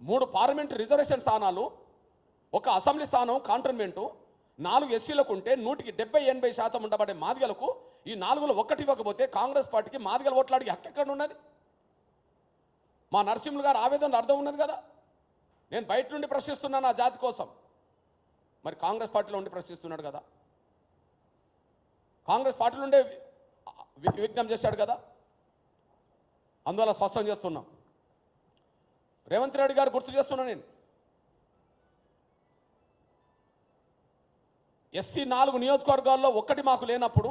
మూడు parliament reservation స్థానాలు ఒక అసెంబ్లీ స్థానం కాంటోన్మెంటు నాలుగు ఎస్సీలకు ఉంటే నూటికి డెబ్బై ఎనభై శాతం ఉండబడే మాదిగలకు ఈ నాలుగులో ఒక్కటి ఇవ్వకపోతే కాంగ్రెస్ పార్టీకి మాదిగల ఓట్లాడికి హక్కు ఎక్కడ ఉన్నది? మా నరసింహులు గారు ఆవేదనలో అర్థం ఉన్నది కదా? నేను బయట నుండి ప్రశ్నిస్తున్నాను నా జాతి కోసం. మరి కాంగ్రెస్ పార్టీలో ఉండి ప్రశ్నిస్తున్నాడు కదా? కాంగ్రెస్ పార్టీలో ఉండే విజ్ఞప్తి చేశాడు కదా? అందువల్ల స్పష్టం చేస్తున్నాం. రేవంత్ రెడ్డి గారు గుర్తు చేస్తున్నాను నేను. ఎస్సీ నాలుగు నియోజకవర్గాల్లో ఒక్కటి మాకు లేనప్పుడు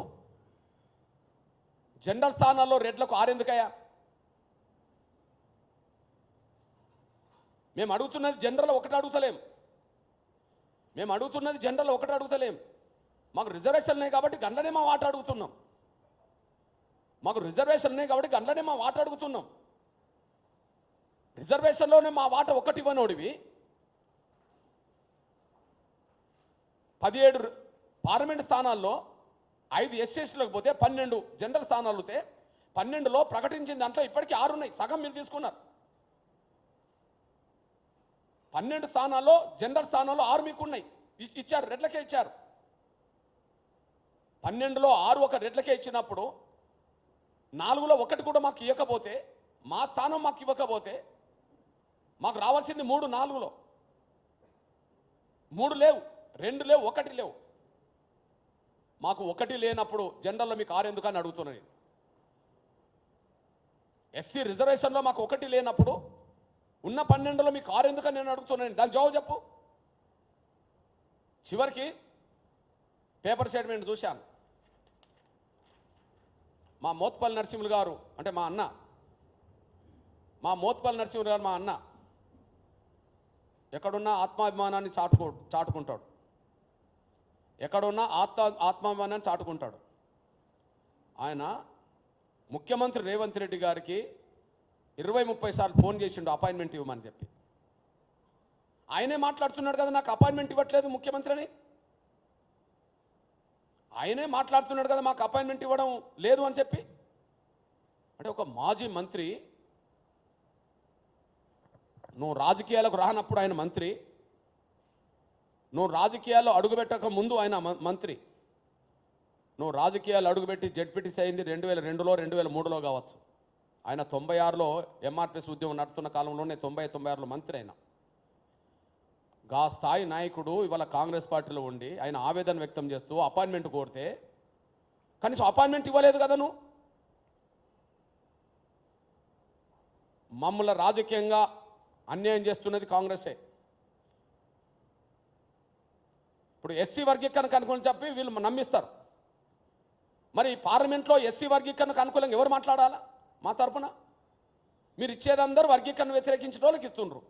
జనరల్ స్థానాల్లో రెడ్లకు ఆరెందుకయ్యా? మేము అడుగుతున్నది జనరల్ ఒకటి అడుగుతలేం. మేము అడుగుతున్నది జనరల్ ఒకటి అడుగుతలేం. మాకు రిజర్వేషన్ ఉన్నాయి కాబట్టి గంటనే మా వాట అడుగుతున్నాం. మాకు రిజర్వేషన్ ఉన్నాయి కాబట్టి గంటనే మా వాట అడుగుతున్నాం. రిజర్వేషన్లోనే మా వాట ఒకటి ఇవ్వనోడివి. పదిహేడు పార్లమెంట్ స్థానాల్లో ఐదు ఎస్సీస్లకు పోతే పన్నెండు జనరల్ స్థానాలు వస్తే పన్నెండులో ప్రకటించిన దాంట్లో ఇప్పటికీ ఆరు ఉన్నాయి. సగం మీరు తీసుకున్నారు. పన్నెండు స్థానాల్లో జనరల్ స్థానాల్లో ఆరు మీకు ఉన్నాయి. ఇచ్చారు రెడ్లకే ఇచ్చారు. పన్నెండులో ఆరు ఒక రెడ్లకే ఇచ్చినప్పుడు నాలుగులో ఒకటి కూడా మాకు ఇవ్వకపోతే మా స్థానం మాకు ఇవ్వకపోతే మాకు రావాల్సింది మూడు నాలుగులో. మూడు లేవు రెండు లేవు ఒకటి లేవు. మాకు ఒకటి లేనప్పుడు జనరల్లో మీకు ఆరు ఎందుకని అడుగుతున్నా నేను. ఎస్సీ రిజర్వేషన్లో మాకు ఒకటి లేనప్పుడు ఉన్న పన్నెండులో మీకు ఆరు ఎందుకు అని నేను. అడుగుతున్నాను దాని జవాబు చెప్పు. చివరికి పేపర్ స్టేట్మెంట్ చూశాను. మా మోత్పల్లి నరసింహులు గారు అంటే మా అన్న మా మోత్పల్లి నరసింహులు గారు మా అన్న ఎక్కడున్నా ఆత్మాభిమానాన్ని చాటుకో చాటుకుంటాడు. ఎక్కడున్నా ఆత్మ ఆత్మాభిమానాన్ని చాటుకుంటాడు. ఆయన ముఖ్యమంత్రి రేవంత్ రెడ్డి గారికి ఇరవై ముప్పై సార్లు ఫోన్ చేసిండు అపాయింట్మెంట్ ఇవ్వమని చెప్పి. ఆయనే మాట్లాడుతున్నాడు కదా నాకు అపాయింట్మెంట్ ఇవ్వట్లేదు ముఖ్యమంత్రి అని ఆయనే మాట్లాడుతున్నాడు కదా మాకు అపాయింట్మెంట్ ఇవ్వడం లేదు అని చెప్పి. అంటే ఒక మాజీ మంత్రి నువ్వు రాజకీయాలకు రానప్పుడు ఆయన మంత్రి. నువ్వు రాజకీయాల్లో అడుగుపెట్టక ముందు ఆయన మంత్రి. నువ్వు రాజకీయాలు అడుగుపెట్టి జడ్పీటీసీ అయింది రెండు వేల రెండులో రెండు వేల మూడులో కావచ్చు. ఆయన తొంభై ఆరులో ఎంఆర్పిఎస్ ఉద్యమం నడుపుతున్న కాలంలోనే తొంభై తొంభై ఆరులో మంత్రి అయినా. గా స్థాయి నాయకుడు ఇవాళ కాంగ్రెస్ పార్టీలో ఉండి ఆయన ఆవేదన వ్యక్తం చేస్తూ అపాయింట్మెంట్ కోరితే కనీసం అపాయింట్మెంట్ ఇవ్వలేదు కదా నువ్వు. మమ్మల్ని రాజకీయంగా అన్యాయం చేస్తున్నది కాంగ్రెసే. ఇప్పుడు ఎస్సీ వర్గీకరణకు అనుకూలం చెప్పి వీళ్ళు నమ్మిస్తారు. మరి పార్లమెంట్లో ఎస్సీ వర్గీకరణకు అనుకూలంగా ఎవరు మాట్లాడాలా? మా తరపున? మీరు ఇచ్చేదందరూ వర్గీకరణ వ్యతిరేకించిన వాళ్ళకి ఇస్తుండ్రు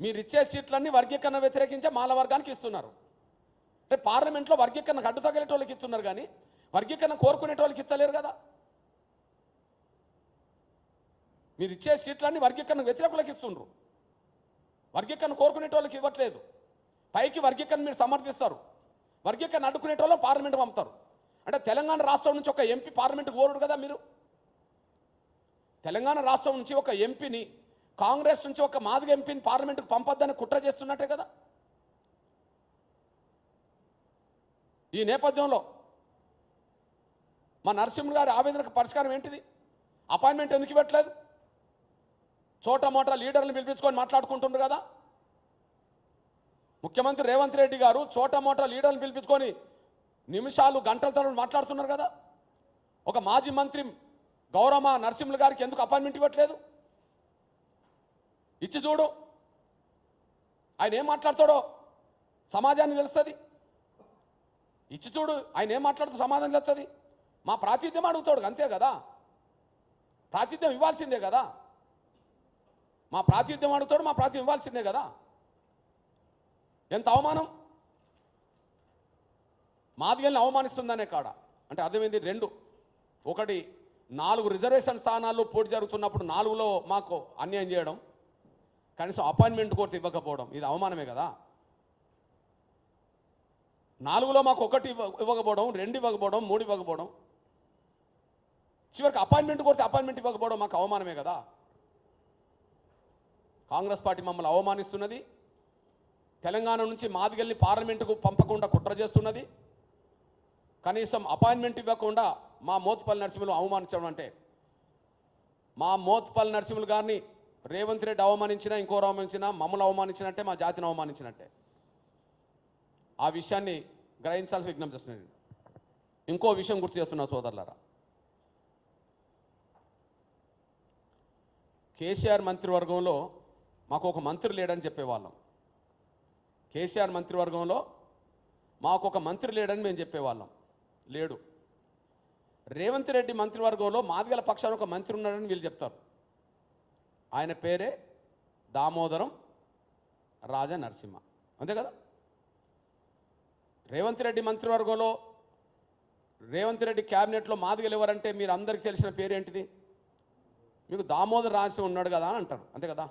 మీరు ఇచ్చే సీట్లన్నీ వర్గీకరణ వ్యతిరేకించే మాల వర్గానికి ఇస్తున్నారు. అంటే పార్లమెంట్లో వర్గీకరణకు అడ్డు తగిలేటోళ్ళకి ఇస్తున్నారు కానీ వర్గీకరణ కోరుకునేటోళ్ళకి ఇస్తలేరు కదా. మీరు ఇచ్చే సీట్లన్నీ వర్గీకరణ వ్యతిరేకులకు ఇస్తుండ్రు. వర్గీకరణ కోరుకునేటోళ్ళకి ఇవ్వట్లేదు. పైకి వర్గీకరణ మీరు సమర్థిస్తారు. వర్గీకరణ అడ్డుకునేటోళ్ళు పార్లమెంట్ పంపుతారు. అంటే తెలంగాణ రాష్ట్రం నుంచి ఒక ఎంపీ పార్లమెంట్కి కోరుడు కదా మీరు? తెలంగాణ రాష్ట్రం నుంచి ఒక ఎంపీని కాంగ్రెస్ నుంచి ఒక మాదిగ ఎంపీని పార్లమెంట్కి పంపొద్దని కుట్ర చేస్తున్నట్టే కదా? ఈ నేపథ్యంలో మా నరసింహ గారి ఆవేదనకు పరిష్కారం ఏంటిది? అపాయింట్మెంట్ ఎందుకు ఇవ్వట్లేదు? చోట మోట లీడర్ని పిలిపించుకొని మాట్లాడుకుంటుండ్రు కదా? ముఖ్యమంత్రి రేవంత్ రెడ్డి గారు చోట మోట లీడర్ని పిలిపించుకొని నిమిషాలు గంటల తరబడి మాట్లాడుతున్నారు కదా? ఒక మాజీ మంత్రి గౌరమ్మ నరసింహులు గారికి ఎందుకు అపాయింట్మెంట్ ఇవ్వట్లేదు? ఇచ్చి చూడు. ఆయన ఏం మాట్లాడతాడో సమాజానికి తెలుస్తుంది. ఇచ్చి చూడు. ఆయన ఏం మాట్లాడుతూ సమాధానం తెలుస్తుంది? మా ప్రాతిథ్యం అడుగుతాడు అంతే కదా? ప్రాతిథ్యం ఇవ్వాల్సిందే కదా? మా ప్రాతినిధ్యం అడుగుతాడు మా ప్రాతినిధ్యం ఇవ్వాల్సిందే కదా. ఎంత అవమానం? మాదిగల్ని అవమానిస్తుందనే కాడ. అంటే అర్థమైంది రెండు. ఒకటి నాలుగు రిజర్వేషన్ స్థానాల్లో పోటీ జరుగుతున్నప్పుడు నాలుగులో మాకు అన్యాయం చేయడం కనీసం అపాయింట్మెంట్ కోర్టు ఇవ్వకపోవడం ఇది అవమానమే కదా. నాలుగులో మాకు ఒకటి ఇవ్వకపోవడం రెండు ఇవ్వకపోవడం మూడు ఇవ్వకపోవడం చివరికి అపాయింట్మెంట్ కోరితే అపాయింట్మెంట్ ఇవ్వకపోవడం మాకు అవమానమే కదా. కాంగ్రెస్ పార్టీ మమ్మల్ని అవమానిస్తున్నది. తెలంగాణ నుంచి మాదిగల్ని పార్లమెంటుకు పంపకుండా కుట్ర చేస్తున్నది. కనీసం అపాయింట్మెంట్ ఇవ్వకుండా మా మోత్పల్లి నరసింహులు అవమానించడం అంటే మా మోత్పల్లి నరసింహులు గారిని రేవంత్ రెడ్డి అవమానించినా ఇంకో అవమానించినా మమ్మల్ని అవమానించినట్టే మా జాతిని అవమానించినట్టే. ఆ విషయాన్ని గ్రహించాల్సి విజ్ఞప్తి చేస్తున్నాను ఇంకో విషయం గుర్తు చేస్తున్నా సోదరులారా. కేసీఆర్ మంత్రివర్గంలో మాకు ఒక మంత్రి లేడని చెప్పేవాళ్ళం. కేసీఆర్ మంత్రివర్గంలో మాకు ఒక మంత్రి లేడని మేము చెప్పేవాళ్ళం. లేడు. రేవంత్ రెడ్డి మంత్రివర్గంలో మాదిగల పక్షాన ఒక మంత్రి ఉన్నాడని వీళ్ళు చెప్తారు. ఆయన పేరే దామోదరం రాజా నరసింహ అంతే కదా? రేవంత్ రెడ్డి మంత్రివర్గంలో రేవంత్ రెడ్డి క్యాబినెట్లో మాదిగలు ఎవరంటే మీరు అందరికీ తెలిసిన పేరేంటిది? మీకు దామోదర్ రాజసింహ ఉన్నాడు కదా అని అంటారు. అంతే కదా?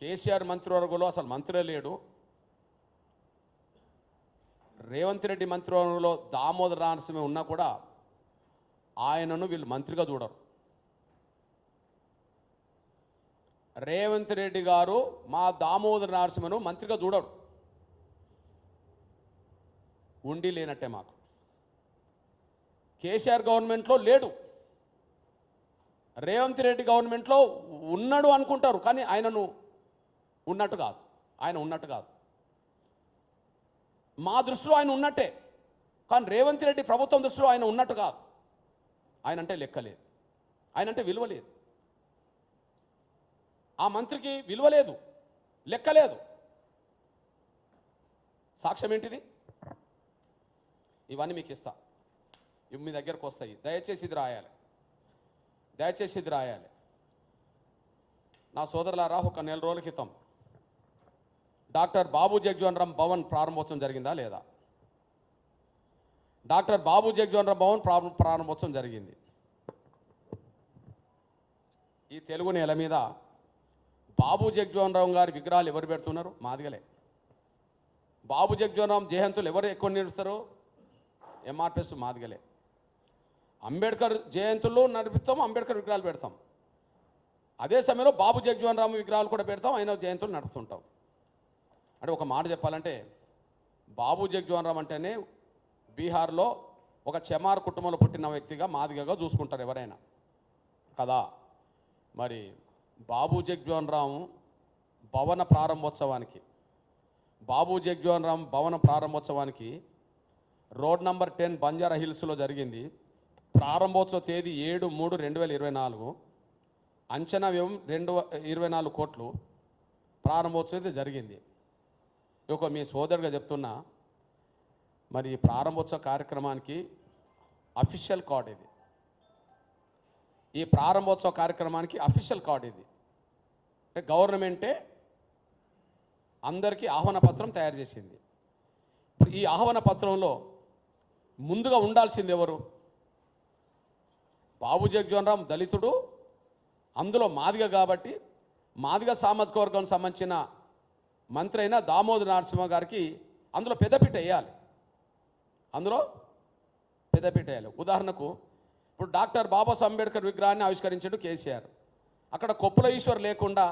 కేసీఆర్ మంత్రివర్గంలో అసలు మంత్రే లేడు. రేవంత్ రెడ్డి మంత్రివర్గంలో దామోదర్ రాజసింహ ఉన్నా కూడా ఆయనను వీళ్ళు మంత్రిగా చూడరు. రేవంత్ రెడ్డి గారు మా దామోదర్ నరసింహను మంత్రిగా చూడరు. ఉండి లేనట్టే మాకు. కేసీఆర్ గవర్నమెంట్లో లేడు. రేవంత్ రెడ్డి గవర్నమెంట్లో ఉన్నాడు అనుకుంటారు కానీ ఆయనను ఉన్నట్టు కాదు. ఆయన ఉన్నట్టు కాదు. మా దృష్టిలో ఆయన ఉన్నట్టే. కానీ రేవంత్ రెడ్డి ప్రభుత్వం దృష్టిలో ఆయన ఉన్నట్టు కాదు. ఆయన అంటే లెక్కలేదు ఆయన అంటే విలువ లేదు. ఆ మంత్రికి విలువ లేదు. లెక్కలేదు సాక్ష్యం ఏంటిది? ఇవన్నీ మీకు ఇస్తా. ఇవి మీ దగ్గరకు వస్తాయి. దయచేసి ఇది రాయాలి. దయచేసి ఇది రాయాలి. నా సోదరులారా ఒక నెల రోజుల క్రితం డాక్టర్ బాబు జగ్జీవన్ రామ్ భవన్ ప్రారంభోత్సవం జరిగిందా లేదా? డాక్టర్ బాబు జగ్జీవన్ రామ్ భవన్ ప్రారంభోత్సవం జరిగింది. ఈ తెలుగు నేల మీద బాబు జగ్జీవన్ గారి విగ్రహాలు ఎవరు పెడుతున్నారు? మాదిగలే. బాబు జగ్జీవన్ రామ్ జయంతులు ఎవరు ఎక్కువ నిర్మిస్తారు ఎంఆర్పిఎస్ మాదిగలే. అంబేద్కర్ జయంతుల్లో నడిపిస్తాం అంబేద్కర్ విగ్రహాలు పెడతాం. అదే సమయంలో బాబు జగ్జీవన్ రామ్ విగ్రహాలు కూడా పెడతాం ఆయన జయంతులు నడుపుతుంటాం. అంటే ఒక మాట చెప్పాలంటే బాబు జగ్జోహన్ రామ్ అంటేనే బీహార్లో ఒక చెమార్ కుటుంబంలో పుట్టిన వ్యక్తిగా మాదిగగా చూసుకుంటారు ఎవరైనా. కదా? మరి బాబు జగ్జోహన్ రామ్ భవన ప్రారంభోత్సవానికి బాబు జగ్జోహన్ రామ్ భవన ప్రారంభోత్సవానికి రోడ్ నంబర్ టెన్ బంజారా హిల్స్లో జరిగింది. ప్రారంభోత్సవ తేదీ ఏడు మూడు రెండు వేల ఇరవై నాలుగు. అంచనా వ్యయం రెండు ఇరవై నాలుగు కోట్లు. ప్రారంభోత్సవం అయితే జరిగింది. ఒక మీ సోదరుగా చెప్తున్నా మరి ప్రారంభోత్సవ కార్యక్రమానికి అఫీషియల్ కార్డ్ ఇది. ఈ ప్రారంభోత్సవ కార్యక్రమానికి అఫీషియల్ కార్డ్ ఇది. గవర్నమెంటే అందరికీ ఆహ్వాన పత్రం తయారు చేసింది. ఇప్పుడు ఈ ఆహ్వాన పత్రంలో ముందుగా ఉండాల్సింది ఎవరు? బాబు జగ్జీవన్ రామ్ దళితుడు అందులో మాదిగ కాబట్టి మాదిగ సామాజిక వర్గానికి సంబంధించిన మంత్రి అయిన దామోదర్ నరసింహ గారికి అందులో పెద్దపీట వేయాలి. అందులో పెద్దపీట వేయాలి. ఉదాహరణకు ఇప్పుడు డాక్టర్ బాబాసాహెబ్ అంబేద్కర్ విగ్రహాన్ని ఆవిష్కరించాడు కేసీఆర్. అక్కడ కొప్పుల ఈశ్వర్ లేకుండా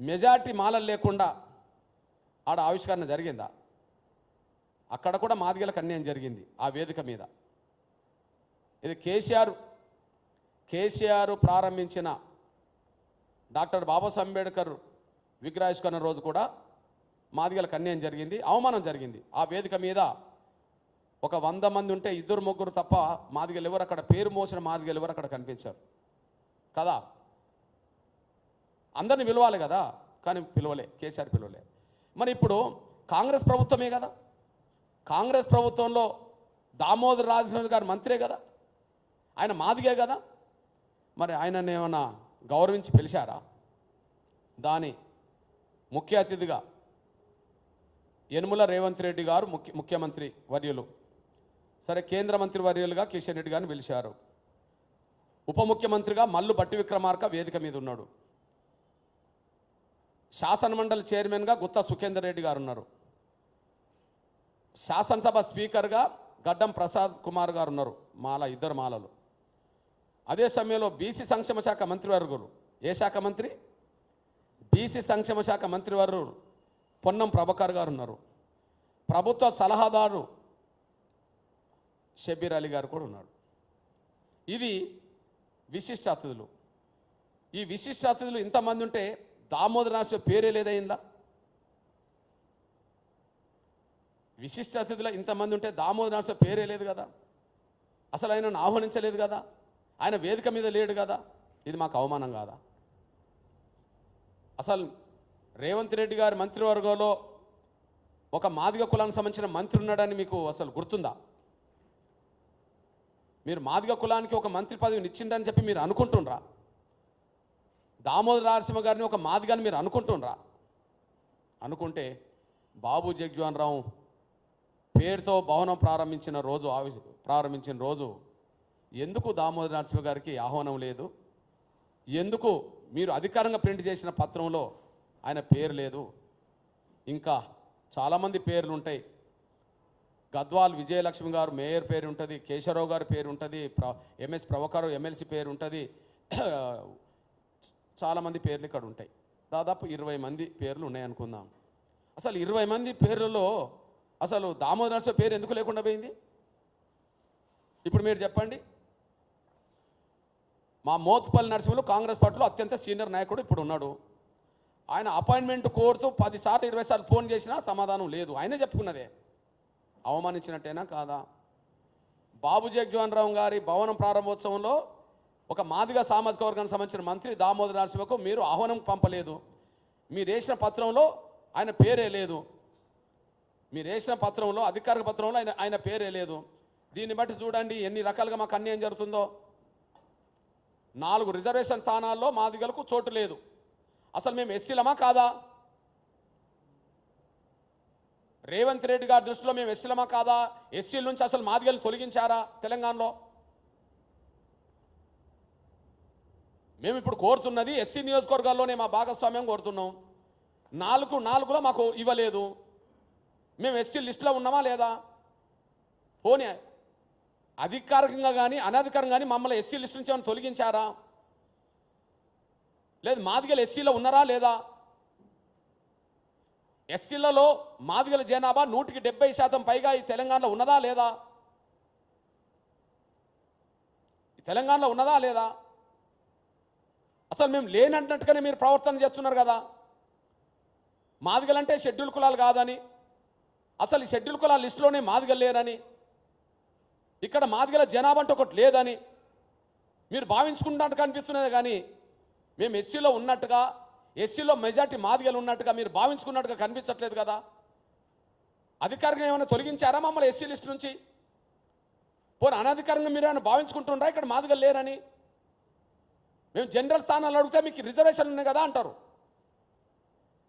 మెజార్టీ మాలలు లేకుండా ఆడ ఆవిష్కరణ జరిగిందా? అక్కడ కూడా మాదిగలకు అన్యాయం జరిగింది ఆ వేదిక మీద. ఇది కేసీఆర్ కేసీఆర్ ప్రారంభించిన డాక్టర్ బాబాసాహెబ్ అంబేద్కర్ విగ్రహావిష్కరణ రోజు కూడా మాదిగల కన్యం జరిగింది అవమానం జరిగింది. ఆ వేదిక మీద ఒక వంద మంది ఉంటే ఇద్దరు ముగ్గురు తప్ప మాదిగలు ఎవరు అక్కడ? పేరు మోసిన మాదిగలు ఎవరు అక్కడ కనిపించారు. కదా? అందరిని పిలవాలి కదా? కానీ పిలవలే కేసీఆర్ పిలవలే. మరి ఇప్పుడు కాంగ్రెస్ ప్రభుత్వమే కదా? కాంగ్రెస్ ప్రభుత్వంలో దామోదర్ రాజేశ్వర గారు మంత్రే కదా? ఆయన మాదిగే కదా? మరి ఆయనను ఏమన్నా గౌరవించి పిలిచారా? దాని ముఖ్య అతిథిగా యనుమల రేవంత్ రెడ్డి గారు ముఖ్య ముఖ్యమంత్రి వర్యులు. సరే కేంద్ర మంత్రి వర్యులుగా కిషన్ రెడ్డి గారిని పిలిచారు. ఉప ముఖ్యమంత్రిగా మల్లు బట్టి విక్రమార్క వేదిక మీద ఉన్నాడు. శాసనమండలి చైర్మన్గా గుత్తా సుఖేందర్ రెడ్డి గారు ఉన్నారు. శాసనసభ స్పీకర్గా గడ్డం ప్రసాద్ కుమార్ గారు ఉన్నారు మాల ఇద్దరు మాలలు. అదే సమయంలో బీసీ సంక్షేమ శాఖ మంత్రివర్గులు. ఏ శాఖ మంత్రి? బీసీ సంక్షేమ శాఖ మంత్రివారు పొన్నం ప్రభాకర్ గారు ఉన్నారు. ప్రభుత్వ సలహాదారు షబీర్ అలీ గారు కూడా ఉన్నాడు ఇది విశిష్ట అతిథులు. ఈ విశిష్ట అతిథులు ఇంతమంది ఉంటే దామోదర రాష్ట్ర పేరే లేదయిందా విశిష్ట అతిథులు ఇంతమంది ఉంటే దామోదర రాష్ట్ర పేరే లేదు కదా? అసలు ఆయనను ఆహ్వానించలేదు కదా? ఆయన వేదిక మీద లేడు కదా? ఇది మాకు అవమానం కాదా? అసలు రేవంత్ రెడ్డి గారి మంత్రివర్గంలో ఒక మాదిగ కులానికి సంబంధించిన మంత్రి ఉన్నాడని మీకు అసలు గుర్తుందా? మీరు మాదిగ కులానికి ఒక మంత్రి పదవిని ఇచ్చిండని చెప్పి మీరు అనుకుంటుండ్రా? దామోదర నరసింహ గారిని ఒక మాదిగని మీరు అనుకుంటుండ్రా? అనుకుంటే బాబు జగ్జీవన్ రావు పేరుతో భవనం ప్రారంభించిన రోజు ఆవి ప్రారంభించిన రోజు ఎందుకు దామోదర నరసింహ గారికి ఆహ్వానం లేదు? ఎందుకు మీరు అధికారంగా ప్రింట్ చేసిన పత్రంలో ఆయన పేరు లేదు. ఇంకా చాలామంది పేర్లు ఉంటాయి. గద్వాల్ విజయలక్ష్మి గారు మేయర్ పేరు ఉంటుంది కేశవరావు గారి పేరు ఉంటుంది ప్ర ఎంఎస్ ప్రభాకర్ ఎమ్మెల్సీ పేరు ఉంటుంది. చాలామంది పేర్లు ఇక్కడ ఉంటాయి. దాదాపు ఇరవై మంది పేర్లు ఉన్నాయనుకుందాం అసలు ఇరవై మంది పేర్లలో అసలు దామోదర పేరు ఎందుకు లేకుండా పోయింది? ఇప్పుడు మీరు చెప్పండి. మా మోత్పల్లి నరసింహులు కాంగ్రెస్ పార్టీలో అత్యంత సీనియర్ నాయకుడు ఇప్పుడు ఉన్నాడు. ఆయన అపాయింట్మెంట్ కోరుతూ పదిసార్లు ఇరవై సార్లు ఫోన్ చేసినా సమాధానం లేదు. ఆయనే చెప్పుకున్నదే. అవమానించినట్టేనా కాదా? బాబు జగ్జీవన్ రావు గారి భవనం ప్రారంభోత్సవంలో ఒక మాదిగ సామాజిక వర్గానికి సంబంధించిన మంత్రి దామోదర నరసింహకు మీరు ఆహ్వానం పంపలేదు. మీరు వేసిన పత్రంలో ఆయన పేరే లేదు. మీరు వేసిన పత్రంలో అధికారిక పత్రంలో ఆయన ఆయన పేరే లేదు. దీన్ని బట్టి చూడండి ఎన్ని రకాలుగా మాకు అన్యాయం జరుగుతుందో. నాలుగు రిజర్వేషన్ స్థానాల్లో మాదిగలకు చోటు లేదు. అసలు మేము ఎస్సీలమా కాదా? రేవంత్ రెడ్డి గారి దృష్టిలో మేము ఎస్సీలమా కాదా? ఎస్సీల నుంచి అసలు మాదిగలు తొలగించారా తెలంగాణలో? మేము ఇప్పుడు కోరుతున్నది ఎస్సీ నియోజకవర్గాల్లోనే మా భాగస్వామ్యం కోరుతున్నాం. నాలుగు నాలుగులో మాకు ఇవ్వలేదు. మేము ఎస్సీ లిస్టులో ఉన్నామా లేదా? పోనీ అధికారికంగా కానీ అనధికారంగా కానీ మమ్మల్ని ఎస్సీ లిస్ట్ నుంచి ఏమైనా తొలగించారా? లేదు మాదిగలు ఎస్సీలో ఉన్నారా లేదా? ఎస్సీలలో మాదిగల జనాభా నూటికి డెబ్బై శాతం పైగా ఈ తెలంగాణలో ఉన్నదా లేదా? ఈ తెలంగాణలో ఉన్నదా లేదా? అసలు మేము లేనంటున్నట్టుగానే మీరు ప్రవర్తన చేస్తున్నారు కదా. మాదిగలంటే షెడ్యూల్ కులాలు కాదని అసలు ఈ షెడ్యూల్ కులాల లిస్టులోనే మాదిగలు లేరని ఇక్కడ మాదిగల జనాభా అంటే ఒకటి లేదని మీరు భావించుకున్నట్టుగా అనిపిస్తున్నది కానీ మేము ఎస్సీలో ఉన్నట్టుగా ఎస్సీలో మెజార్టీ మాదిగలు ఉన్నట్టుగా మీరు భావించుకున్నట్టుగా కనిపించట్లేదు కదా? అధికారికంగా ఏమైనా తొలగించారా మమ్మల్ని ఎస్సీ లిస్ట్ నుంచి? పోనీ అనధికారంగా మీరు ఏమైనా భావించుకుంటుండ్రా ఇక్కడ మాదిగలు లేరని? మేము జనరల్ స్థానాలు అడిగితే మీకు రిజర్వేషన్ ఉన్నాయి కదా అంటారు.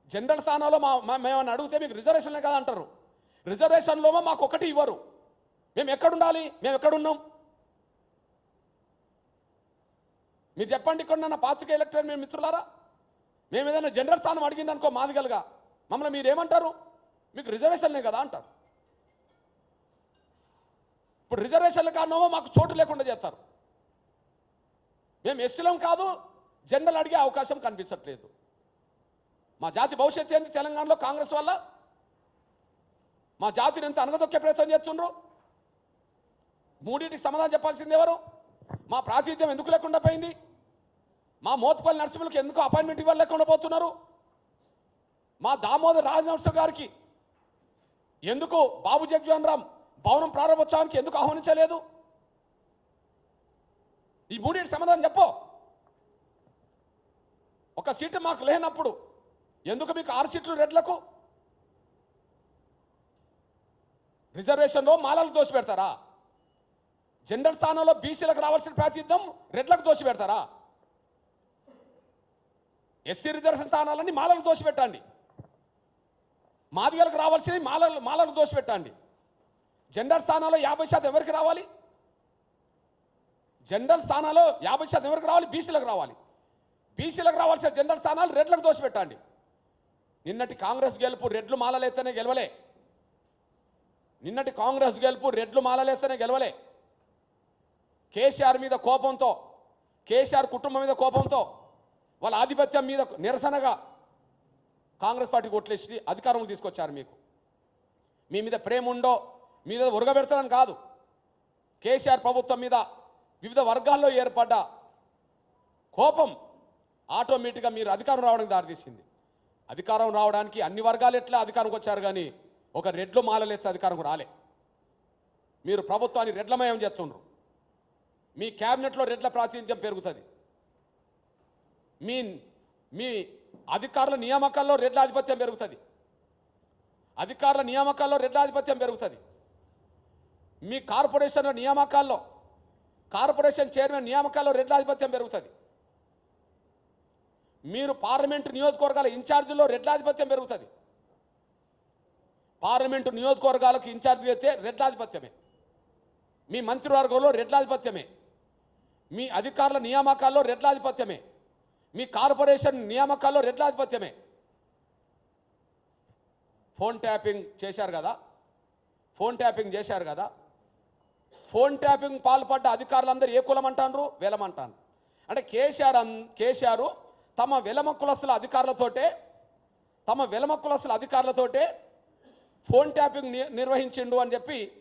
జనరల్ స్థానాల్లో మా మా- మేమన్నా అడిగితే మీకు రిజర్వేషన్లే కదా అంటారు. రిజర్వేషన్లో మాకు ఒకటి ఇవ్వరు. మేము ఎక్కడుండాలి? మేము ఎక్కడున్నాం? మీరు చెప్పండి ఇక్కడ నా పాత్రిక ఎలక్ట్రాన్ మేము మిత్రులారా? మేము ఏదైనా జనరల్ స్థానం అడిగింది అనుకో మాదిగలుగా. మమ్మల్ని మీరు ఏమంటారు మీకు రిజర్వేషన్లే కదా అంటారు. ఇప్పుడు రిజర్వేషన్లు కారణమో మాకు చోటు లేకుండా చేస్తారు. మేము ఎస్సీలం కాదు జనరల్ అడిగే అవకాశం కనిపించట్లేదు. మా జాతి భవిష్యత్తు ఏంది తెలంగాణలో కాంగ్రెస్ వల్ల? మా జాతిని ఎంత అనగదొక్కే ప్రయత్నం చేస్తుండ్రు? మూడింటికి సమాధానం చెప్పాల్సింది ఎవరు? మా ప్రాతినిధ్యం ఎందుకు లేకుండా పోయింది? మా మోత్పల్లి నర్సింహులకు ఎందుకు అపాయింట్మెంట్ ఇవ్వలేకుండా పోతున్నారు? మా దామోదర్ రాజనరసింహ గారికి ఎందుకు బాబు జగ్జీవన్ రామ్ భవనం ప్రారంభోత్సవానికి ఎందుకు ఆహ్వానించలేదు? ఈ మూడింటి సమాధానం చెప్పు. ఒక సీటు మాకు లేనప్పుడు ఎందుకు మీకు ఆరు సీట్లు రెడ్లకు? రిజర్వేషన్లో మాలలు దోసి పెడతారా? జెండర్ స్థానంలో బీసీలకు రావాల్సిన ప్రాతినిధ్యం రెడ్లకు దోషి పెడతారా ఎస్సీ రిజర్వేషన్ స్థానాలన్నీ మాలలకు దోషి పెట్టండి మాదిగలకు రావాల్సినవి మాలలు మాలలకు దోషి పెట్టండి జెండర్ స్థానాల్లో యాభై శాతం ఎవరికి రావాలి? జనరల్ స్థానాల్లో యాభై శాతం ఎవరికి రావాలి? బీసీలకు రావాలి. బీసీలకు రావాల్సిన జనరల్ స్థానాలు రెడ్లకు దోసి పెట్టండి నిన్నటి కాంగ్రెస్ గెలుపు రెడ్లు మాలలేస్తేనే గెలవలే. నిన్నటి కాంగ్రెస్ గెలుపు రెడ్లు మాలలేస్తేనే గెలవలే. కేసీఆర్ మీద కోపంతో కేసీఆర్ కుటుంబం మీద కోపంతో వాళ్ళ ఆధిపత్యం మీద నిరసనగా కాంగ్రెస్ పార్టీ కొట్లేసి అధికారం తీసుకొచ్చారు మీకు. మీ మీద ప్రేమ ఉండో మీ మీద ఉరగబెడతారని కాదు. కేసీఆర్ ప్రభుత్వం మీద వివిధ వర్గాల్లో ఏర్పడ్డ కోపం ఆటోమేటిక్గా మీరు అధికారం రావడానికి దారితీసింది. అధికారం రావడానికి అన్ని వర్గాలు ఎట్లా అధికారంకి వచ్చారు కానీ ఒక రెడ్లు మాలలేస్తే అధికారంకు రాలే. మీరు ప్రభుత్వాన్ని రెడ్లమయం చేస్తుండ్రు. మీ క్యాబినెట్లో రెడ్ల ప్రాతినిధ్యం పెరుగుతుంది. మీ మీ అధికారుల నియామకాల్లో రెడ్ల ఆధిపత్యం పెరుగుతుంది. అధికారుల నియామకాల్లో రెడ్ల ఆధిపత్యం పెరుగుతుంది. మీ కార్పొరేషన్ల నియామకాల్లో కార్పొరేషన్ చైర్మన్ నియామకాల్లో రెడ్ల ఆధిపత్యం పెరుగుతుంది. మీరు పార్లమెంటు నియోజకవర్గాల ఇన్ఛార్జీలో రెడ్ల ఆధిపత్యం పెరుగుతుంది. పార్లమెంటు నియోజకవర్గాలకు ఇన్ఛార్జి అయితే రెడ్లాధిపత్యమే మీ మంత్రివర్గంలో రెడ్ల ఆధిపత్యమే. మీ అధికారుల నియామకాల్లో రెడ్లాధిపత్యమే. మీ కార్పొరేషన్ నియామకాల్లో రెడ్లాధిపత్యమే. ఫోన్ ట్యాపింగ్ చేశారు కదా? ఫోన్ ట్యాపింగ్ చేశారు కదా? ఫోన్ ట్యాపింగ్ పాల్పడ్డ అధికారులందరూ ఏ కులం అంటారు వెలమంటాను అంటే కేసీఆర్ అన్ కేసీఆర్ తమ వెలమ కులస్తుల అధికారులతోటే తమ వెలమ కులస్తుల అధికారులతోటే ఫోన్ ట్యాపింగ్ నిర్వహించిండు అని చెప్పి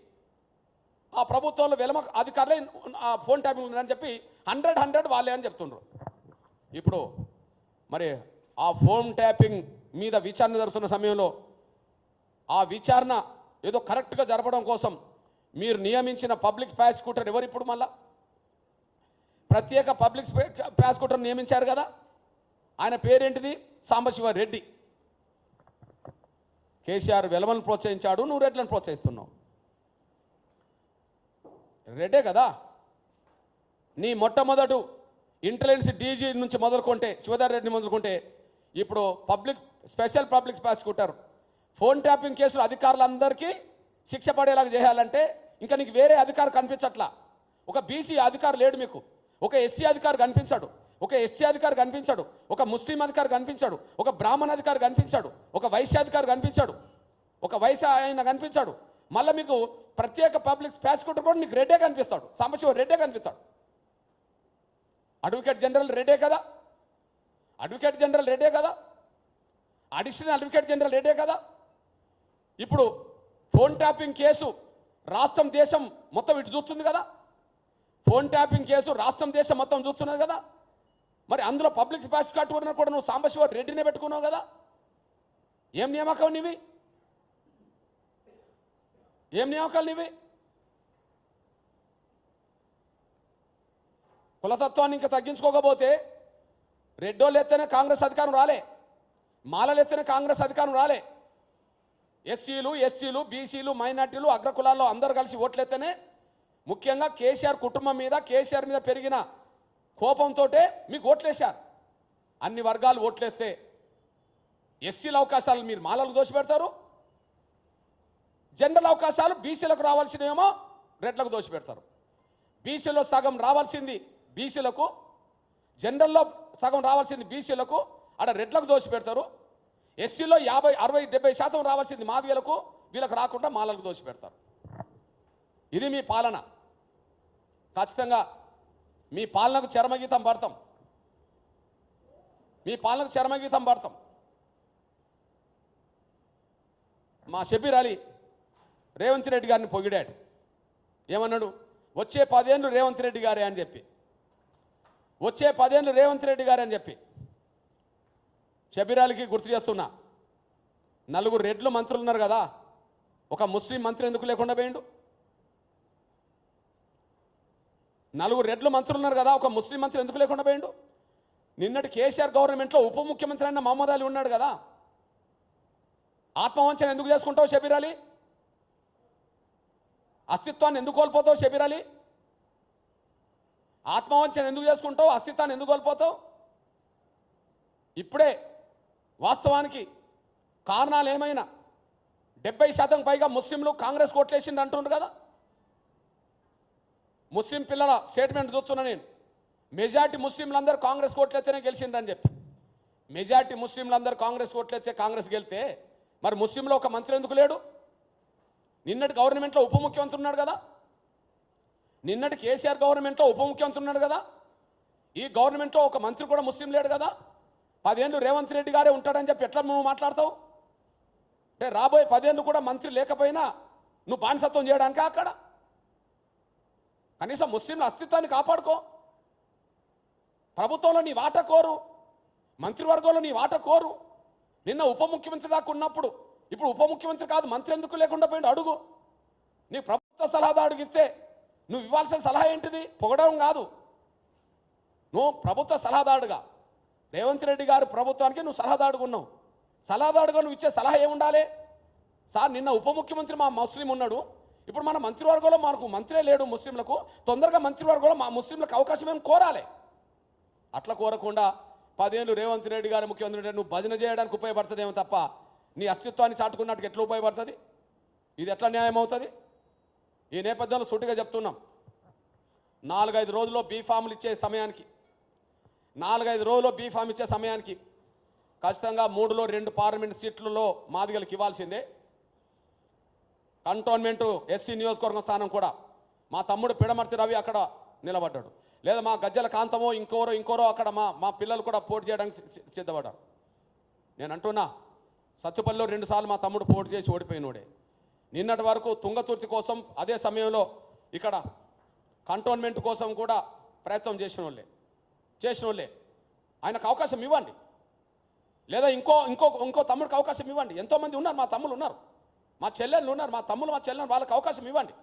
ఆ ప్రభుత్వంలో వెలమ అధికారులే ఆ ఫోన్ ట్యాపింగ్ ఉందని చెప్పి హండ్రెడ్ హండ్రెడ్ వాళ్ళే అని చెప్తుండ్రు. ఇప్పుడు మరి ఆ ఫోన్ ట్యాపింగ్ మీద విచారణ జరుగుతున్న సమయంలో ఆ విచారణ ఏదో కరెక్ట్గా జరపడం కోసం మీరు నియమించిన పబ్లిక్ ప్రాసిక్యూటర్ ఎవరు ఇప్పుడు మళ్ళా? ప్రత్యేక పబ్లిక్ ప్రాసిక్యూటర్ నియమించారు కదా? ఆయన పేరేంటిది? సాంబశివ రెడ్డి కేసీఆర్ వెలమలను ప్రోత్సహించాడు నువ్వు రెడ్లను ప్రోత్సహిస్తున్నావు రెడ్డే కదా? నీ మొట్టమొదటి ఇంటెలిజెన్స్ డీజీ నుంచి మొదలుకుంటే శివధర్ రెడ్డిని మొదలుకుంటే ఇప్పుడు public special public prosecutor phone tapping కేసులు అధికారులందరికీ శిక్ష పడేలాగా చేయాలంటే ఇంకా నీకు వేరే అధికారి కనిపించట్లా. ఒక బీసీ అధికారు లేడు మీకు. ఒక ఎస్సీ అధికారి కనిపించాడు. ఒక ఎస్సీ అధికారి కనిపించాడు. ఒక ముస్లిం అధికారి కనిపించాడు. ఒక బ్రాహ్మణ అధికారి కనిపించాడు. ఒక వైశ్యాధికారి కనిపించాడు. ఒక వైశ్య ఆయన కనిపించాడు. మళ్ళీ మీకు ప్రత్యేక పబ్లిక్ ప్రాసిక్యూటర్ కూడా నీకు రెడ్డే కనిపిస్తాడు. సాంబశివ రెడ్డే కనిపిస్తాడు. అడ్వకేట్ జనరల్ రెడ్డే కదా? అడ్వకేట్ జనరల్ రెడ్డే కదా? అడిషనల్ అడ్వకేట్ జనరల్ రెడ్డే కదా? ఇప్పుడు ఫోన్ ట్యాపింగ్ కేసు రాష్ట్రం దేశం మొత్తం ఇటు చూస్తుంది కదా? ఫోన్ ట్యాపింగ్ కేసు రాష్ట్రం దేశం మొత్తం చూస్తున్నది కదా? మరి అందులో పబ్లిక్ ప్రాసిక్యూటర్ కూడా నువ్వు సాంబశివ రెడ్డినే పెట్టుకున్నావు కదా? ఏం నియామకం నీవి? ఏం నియామకాలు నీవే? కులతత్వాన్ని ఇంకా తగ్గించుకోకపోతే రెడ్డోళ్ళు ఎత్తేనే కాంగ్రెస్ అధికారం రాలే. మాలలు ఎత్తేనే కాంగ్రెస్ అధికారం రాలే. ఎస్సీలు ఎస్సీలు బీసీలు మైనార్టీలు అగ్రకులాల్లో అందరు కలిసి ఓట్లెత్తేనే ముఖ్యంగా కేసీఆర్ కుటుంబం మీద కేసీఆర్ మీద పెరిగిన కోపంతో మీకు ఓట్లేశారు. అన్ని వర్గాలు ఓట్లేస్తే ఎస్సీల అవకాశాలు మీరు మాలలకు దోషపెడతారు జనరల్ అవకాశాలు బీసీలకు రావాల్సినవేమో రెడ్లకు దోషపెడతారు. బీసీలో సగం రావాల్సింది బీసీలకు జనరల్లో సగం రావాల్సింది బీసీలకు అక్కడ రెడ్లకు దోషి పెడతారు ఎస్సీలో యాభై అరవై డెబ్బై శాతం రావాల్సింది మాదిగలకు వీళ్ళకు రాకుండా మాలకు దోషి పెడతారు ఇది మీ పాలన. ఖచ్చితంగా మీ పాలనకు చరమగీతం పడతాం. మీ పాలనకు చరమగీతం పడతాం. మా షబీర్ అలీ రేవంత్ రెడ్డి గారిని పొగిడాడు. ఏమన్నాడు? వచ్చే పదేళ్ళు రేవంత్ రెడ్డి గారే అని చెప్పి. వచ్చే పదేళ్ళు రేవంత్ రెడ్డి గారే అని చెప్పి. షబీరాలకి గుర్తు చేస్తున్నా. నలుగురు రెడ్లు మంత్రులు ఉన్నారు కదా. ఒక ముస్లిం మంత్రి ఎందుకు లేకుండా పోయిండు? నలుగురు రెడ్లు మంత్రులు ఉన్నారు కదా. ఒక ముస్లిం మంత్రి ఎందుకు లేకుండా పోయిండు? నిన్నటి కేసీఆర్ గవర్నమెంట్లో ఉప ముఖ్యమంత్రి అయిన మహమ్మద్ అలీ ఉన్నాడు కదా. ఆత్మవంచన ఎందుకు చేసుకుంటావు షబీర్ అలీ అస్తిత్వాన్ని ఎందుకు కోల్పోతావు షబీర్ అలీ? ఆత్మవంచన ఎందుకు చేసుకుంటావు? అస్తిత్వాన్ని ఎందుకు కోల్పోతావు? ఇప్పుడే వాస్తవానికి కారణాలు ఏమైనా? డెబ్బై శాతం పైగా ముస్లింలు కాంగ్రెస్ కోట్లేసిండు అంటుండ్రు కదా? ముస్లిం పిల్లల స్టేట్మెంట్ చూస్తున్నా నేను. మెజార్టీ ముస్లింలందరూ కాంగ్రెస్ కోట్లెత్తేనే గెలిచిండ్రని చెప్పి. మెజార్టీ ముస్లింలందరూ కాంగ్రెస్ కోట్లెత్తే కాంగ్రెస్ గెలితే మరి ముస్లింలో ఒక మంత్రి ఎందుకు లేడు? నిన్నటి గవర్నమెంట్లో ఉప ముఖ్యమంత్రి ఉన్నాడు కదా? నిన్నటి కేసీఆర్ గవర్నమెంట్లో ఉప ముఖ్యమంత్రి ఉన్నాడు కదా? ఈ గవర్నమెంట్లో ఒక మంత్రి కూడా ముస్లిం లేడు కదా? పదేళ్ళు రేవంత్ రెడ్డి గారే ఉంటాడని చెప్పి ఎట్లా నువ్వు మాట్లాడతావు? అంటే రాబోయే పదేళ్ళు కూడా మంత్రి లేకపోయినా నువ్వు బానిసత్వం చేయడానికా అక్కడ? కనీసం ముస్లింల అస్తిత్వాన్ని కాపాడుకో. ప్రభుత్వంలో నీ వాట కోరు. మంత్రివర్గంలో నీ వాట కోరు. నిన్న ఉప ముఖ్యమంత్రి దాకా ఉన్నప్పుడు ఇప్పుడు ఉప ముఖ్యమంత్రి కాదు మంత్రి ఎందుకు లేకుండా పోయిండు? అడుగు. నీ ప్రభుత్వ సలహాదారుడికి ఇస్తే నువ్వు ఇవ్వాల్సిన సలహా ఏంటిది? పొగడం కాదు. నువ్వు ప్రభుత్వ సలహాదారుడుగా. రేవంత్ రెడ్డి గారు ప్రభుత్వానికి నువ్వు సలహాదారుడుగా ఉన్నావు. సలహాదారుడుగా నువ్వు ఇచ్చే సలహా ఏముండాలి? సార్ నిన్న ఉప ముఖ్యమంత్రి మా ముస్లిం ఉన్నాడు. ఇప్పుడు మన మంత్రివర్గంలో మనకు మంత్రే లేడు ముస్లింలకు. తొందరగా మంత్రివర్గంలో మా ముస్లింలకు అవకాశం ఏమి కోరాలి? అట్లా కోరకుండా పదేళ్ళు రేవంత్ రెడ్డి గారు ముఖ్యమంత్రి అంటే నువ్వు భజన చేయడానికి ఉపయోగపడుతుందేమో తప్ప నీ అస్తిత్వాన్ని చాటుకున్నట్టుకు ఎట్లా ఉపయోగపడుతుంది? ఇది ఎట్లా న్యాయం అవుతుంది? ఈ నేపథ్యంలో సూటిగా చెప్తున్నాం. నాలుగైదు రోజుల్లో బీ ఫామ్లు ఇచ్చే సమయానికి నాలుగైదు రోజుల్లో బీ ఫామ్ ఇచ్చే సమయానికి ఖచ్చితంగా మూడులో రెండు పార్లమెంట్ సీట్లలో మాదిగలకు ఇవ్వాల్సిందే. కంటోన్మెంటు ఎస్సీ నియోజకవర్గం స్థానం కూడా. మా తమ్ముడు పిడమర్తి రవి అక్కడ నిలబడ్డాడు. లేదా మా గజ్జల కాంతమో ఇంకోరో ఇంకోరో అక్కడ మా మా పిల్లలు కూడా పోటీ చేయడానికి సిద్ధపడ్డారు. నేను అంటున్నా సత్తుపల్లిలో రెండుసార్లు మా తమ్ముడు పోటీ చేసి ఓడిపోయినోడే. నిన్నటి వరకు తుంగతుర్తి కోసం అదే సమయంలో ఇక్కడ కంటోన్మెంట్ కోసం కూడా ప్రయత్నం చేసిన వాళ్ళే చేసిన వాళ్ళే ఆయనకు అవకాశం ఇవ్వండి. లేదా ఇంకో ఇంకో ఇంకో తమ్ముడికి అవకాశం ఇవ్వండి. ఎంతోమంది ఉన్నారు మా తమ్ముళ్ళు ఉన్నారు. మా చెల్లెళ్ళు ఉన్నారు మా తమ్ముళ్ళు మా చెల్లెలు వాళ్ళకి అవకాశం ఇవ్వండి.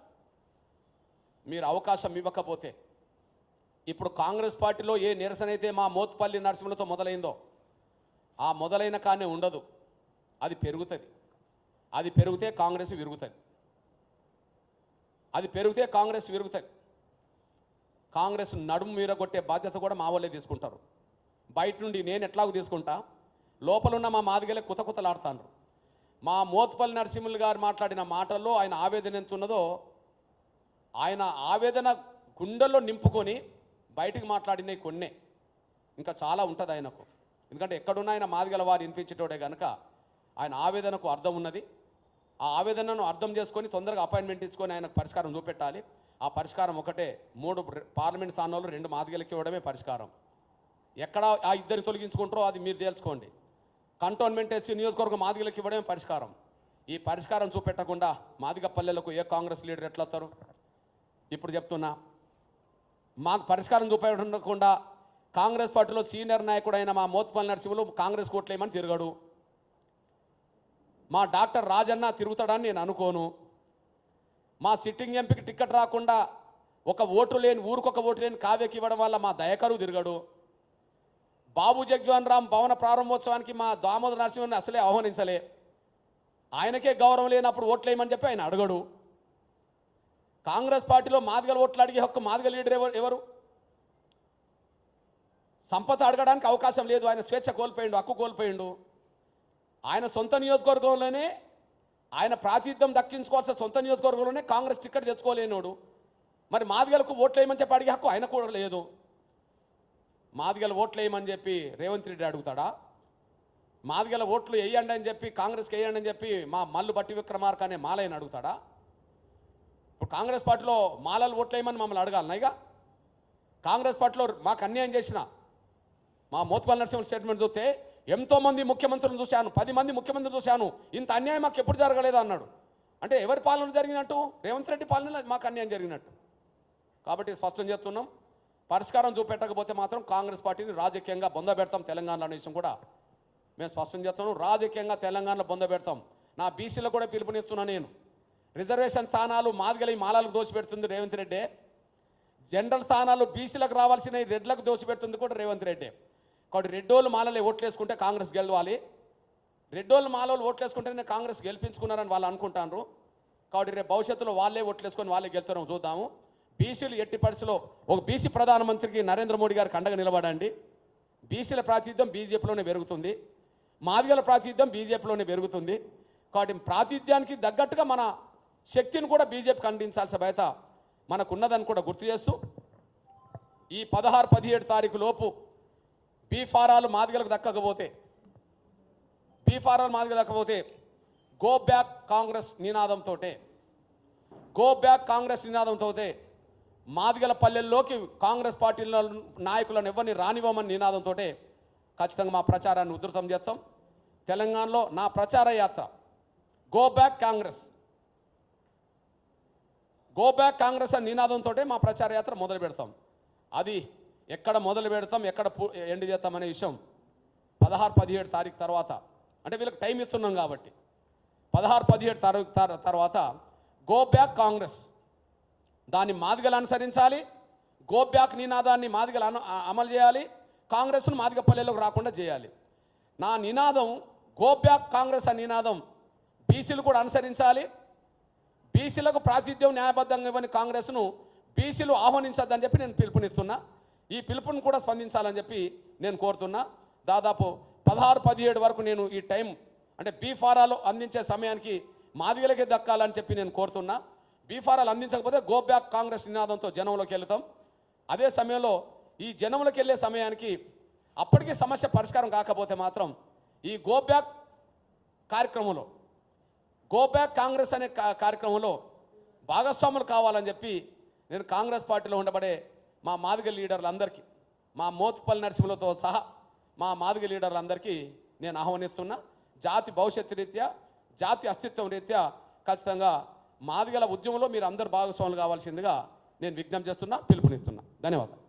మీరు అవకాశం ఇవ్వకపోతే ఇప్పుడు కాంగ్రెస్ పార్టీలో ఏ నిరసన అయితే మా మోత్పల్లి నరసింహులతో మొదలైందో ఆ మొదలైన కానీ ఉండదు. అది పెరుగుతుంది. అది పెరిగితే కాంగ్రెస్ విరుగుతుంది. అది పెరిగితే కాంగ్రెస్ విరుగుతుంది. కాంగ్రెస్ నడుము మీద కొట్టే బాధ్యత కూడా మా వాళ్ళే తీసుకుంటారు. బయట నుండి నేను ఎట్లాగో తీసుకుంటా లోపలున్న మా మాదిగలే కుత కుతలాడుతాను మా మోత్పల్లి నరసింహులు గారు మాట్లాడిన మాటల్లో ఆయన ఆవేదన ఎంత ఉన్నదో ఆయన ఆవేదన గుండెల్లో నింపుకొని బయటికి మాట్లాడినవి కొన్నే. ఇంకా చాలా ఉంటుంది ఆయనకు. ఎందుకంటే ఎక్కడున్నా ఆయన మాదిగల వారు వినిపించేటోడే కనుక ఆయన ఆవేదనకు అర్థం ఉన్నది. ఆ ఆవేదనను అర్థం చేసుకొని తొందరగా అపాయింట్మెంట్ ఇచ్చుకొని ఆయనకు పరిష్కారం చూపెట్టాలి. ఆ పరిష్కారం ఒకటే. మూడు పార్లమెంట్ స్థానాలు రెండు మాదిగలకి ఇవ్వడమే పరిష్కారం. ఎక్కడ ఆ ఇద్దరిని తొలగించుకుంటారో అది మీరు తెలుసుకోండి కంటోన్మెంట్ ఎస్సీ నియోజకవర్గం మాదిగలకు ఇవ్వడమే పరిష్కారం. ఈ పరిష్కారం చూపెట్టకుండా మాదిగ పల్లెలకు ఏ కాంగ్రెస్ లీడర్ ఎట్లా వస్తారు ఇప్పుడు చెప్తున్నా. మాకు పరిష్కారం చూపెట్టకుండా కాంగ్రెస్ పార్టీలో సీనియర్ నాయకుడైన మా మోత్పల్లి నరసింహులు కాంగ్రెస్ కోట్లేమని తిరగడు. మా డాక్టర్ రాజన్న తిరుగుతాడని నేను అనుకోను. మా సిట్టింగ్ ఎంపీకి టికెట్ రాకుండా ఒక ఓటు లేని ఊరికొక ఓటు లేని కావ్యకి ఇవ్వడం వల్ల మా దయకరు తిరగడు. బాబు జగ్జీవన్ రామ్ భవన ప్రారంభోత్సవానికి మా దామోదర నరసింహన్ అసలే ఆహ్వానించలే. ఆయనకే గౌరవం లేనప్పుడు ఓట్లు వేయమని చెప్పి ఆయన అడగడు. కాంగ్రెస్ పార్టీలో మాదిగలు ఓట్లు అడిగే హక్కు మాదిగ లీడర్ ఎవరు ఎవరు? సంపద అడగడానికి అవకాశం లేదు. ఆయన స్వేచ్ఛ కోల్పోయిండు హక్కు కోల్పోయిండు. ఆయన సొంత నియోజకవర్గంలోనే ఆయన ప్రాతినిధ్యం దక్కించుకోవాల్సిన సొంత నియోజకవర్గంలోనే కాంగ్రెస్ టికెట్ తెచ్చుకోలేనోడు. మరి మాదిగలకు ఓట్లు వేయమని చెప్పి అడిగే హక్కు ఆయన కూడా లేదు. మాదిగల ఓట్లు వేయమని చెప్పి రేవంత్ రెడ్డి అడుగుతాడా? మాదిగల ఓట్లు వేయండి అని చెప్పి కాంగ్రెస్కి వేయండి అని చెప్పి మా మల్లు బట్టి విక్రమార్క అనే మాలయ్యని అడుగుతాడా? ఇప్పుడు కాంగ్రెస్ పార్టీలో మాలలు ఓట్లు వేయమని మమ్మల్ని అడగాలన్నాయిగా కాంగ్రెస్ పార్టీలో మాకు అన్యాయం చేసిన మా మోత్పల్లి నరసింహ స్టేట్మెంట్ చూస్తే ఎంతోమంది ముఖ్యమంత్రులను చూశాను పది మంది ముఖ్యమంత్రులు చూశాను. ఇంత అన్యాయం మాకు ఎప్పుడు జరగలేదు అన్నాడు. అంటే ఎవరి పాలన జరిగినట్టు? రేవంత్ రెడ్డి పాలన మాకు అన్యాయం జరిగినట్టు. కాబట్టి స్పష్టం చేస్తున్నాం. పరిష్కారం చూపెట్టకపోతే మాత్రం కాంగ్రెస్ పార్టీని రాజకీయంగా బొంద పెడతాం తెలంగాణలో అనే విషయం కూడా మేము స్పష్టం చేస్తున్నాం. రాజకీయంగా తెలంగాణలో బొంద పెడతాం. నా బీసీలో కూడా పిలుపునిస్తున్నా నేను. రిజర్వేషన్ స్థానాలు మాదిగలి మాలాలకు దోసిపెడుతుంది రేవంత్ రెడ్డి. జనరల్ స్థానాలు బీసీలకు రావాల్సిన రెడ్లకు దోసిపెడుతుంది కూడా రేవంత్ రెడ్డి. కాబట్టి రెడ్డోళ్ళు మాలలే ఓట్లేసుకుంటే కాంగ్రెస్ గెలవాలి. రెడ్డోళ్ళు మాలలు ఓట్లేసుకుంటేనే కాంగ్రెస్ గెలిపించుకున్నారని వాళ్ళు అనుకుంటారు కాబట్టి రేపు భవిష్యత్తులో వాళ్ళే ఓట్లేసుకొని వాళ్ళే గెలుతారో చూద్దాము. బీసీలు ఎట్టి పరిస్థితిలో ఒక బీసీ ప్రధానమంత్రికి నరేంద్ర మోడీ గారికి అండగా నిలబడండి. బీసీల ప్రాతినిధ్యం బీజేపీలోనే పెరుగుతుంది. మాదిగల ప్రాతినిధ్యం బీజేపీలోనే పెరుగుతుంది. కాబట్టి ప్రాతినిధ్యానికి తగ్గట్టుగా మన శక్తిని కూడా బీజేపీకి అందించాల్సిన బయట మనకున్నదని కూడా గుర్తు చేస్తూ ఈ పదహారు పదిహేడు తారీఖు లోపు పీ ఫారాలు మాదిగలకు దక్కకపోతే పీ ఫారాలు మాదిగలకు దక్కకపోతే గో బ్యాక్ కాంగ్రెస్ నినాదంతో గో బ్యాక్ కాంగ్రెస్ నినాదంతో మాదిగల పల్లెల్లోకి కాంగ్రెస్ పార్టీ నాయకులను ఎవరిని రానివ్వమని నినాదంతో ఖచ్చితంగా మా ప్రచారాన్ని ఉధృతం చేస్తాం. తెలంగాణలో నా ప్రచార యాత్ర go back Congress go back Congress అని నినాదంతో మా ప్రచార యాత్ర మొదలు పెడతాం అది ఎక్కడ మొదలు పెడతాం ఎక్కడ పూ- ఎండ్ చేస్తాం అనే విషయం పదహారు పదిహేడు తారీఖు తర్వాత. అంటే వీళ్ళకి టైం ఇస్తున్నాం కాబట్టి. పదహారు పదిహేడు తారీఖు తర్వాత గో బ్యాక్ కాంగ్రెస్. దాన్ని మాదిగలు అనుసరించాలి గో బ్యాక్ నినాదాన్ని మాదిగలు అను అమలు చేయాలి కాంగ్రెస్ను మాదిగ పల్లెలకు రాకుండా చేయాలి. నా నినాదం గో బ్యాక్ కాంగ్రెస్ అనే నినాదం బీసీలు కూడా అనుసరించాలి. బీసీలకు ప్రాతినిధ్యం న్యాయబద్ధంగా ఇవ్వని కాంగ్రెస్ను బీసీలు ఆహ్వానించద్దని చెప్పి నేను పిలుపునిస్తున్నా. ఈ పిలుపును కూడా స్పందించాలని చెప్పి నేను కోరుతున్నా. దాదాపు పదహారు పదిహేడు వరకు నేను ఈ టైం అంటే బీఫారాలు అందించే సమయానికి మాదిగలకే దక్కాలని చెప్పి నేను కోరుతున్నా. బీఫారాలు అందించకపోతే గో బ్యాక్ కాంగ్రెస్ నినాదంతో జనంలోకి వెళ్తాం. అదే సమయంలో ఈ జనంలోకి వెళ్ళే సమయానికి అప్పటికీ సమస్య పరిష్కారం కాకపోతే మాత్రం ఈ గో బ్యాక్ కార్యక్రమంలో గో బ్యాక్ కాంగ్రెస్ అనే కా- కార్యక్రమంలో భాగస్వాములు కావాలని చెప్పి నేను కాంగ్రెస్ పార్టీలో ఉండబడే మా మాదిగ లీడర్లందరికీ మా మోత్పల్లి నరసింహులతో సహా మా మాదిగ లీడర్లందరికీ నేను ఆహ్వానిస్తున్నా జాతి భవిష్యత్తు రీత్యా జాతి అస్తిత్వం రీత్యా ఖచ్చితంగా మాదిగల ఉద్యమంలో మీరు అందరు భాగస్వాములు కావాల్సిందిగా నేను విజ్ఞప్తి చేస్తున్నా పిలుపునిస్తున్నా. ధన్యవాదాలు.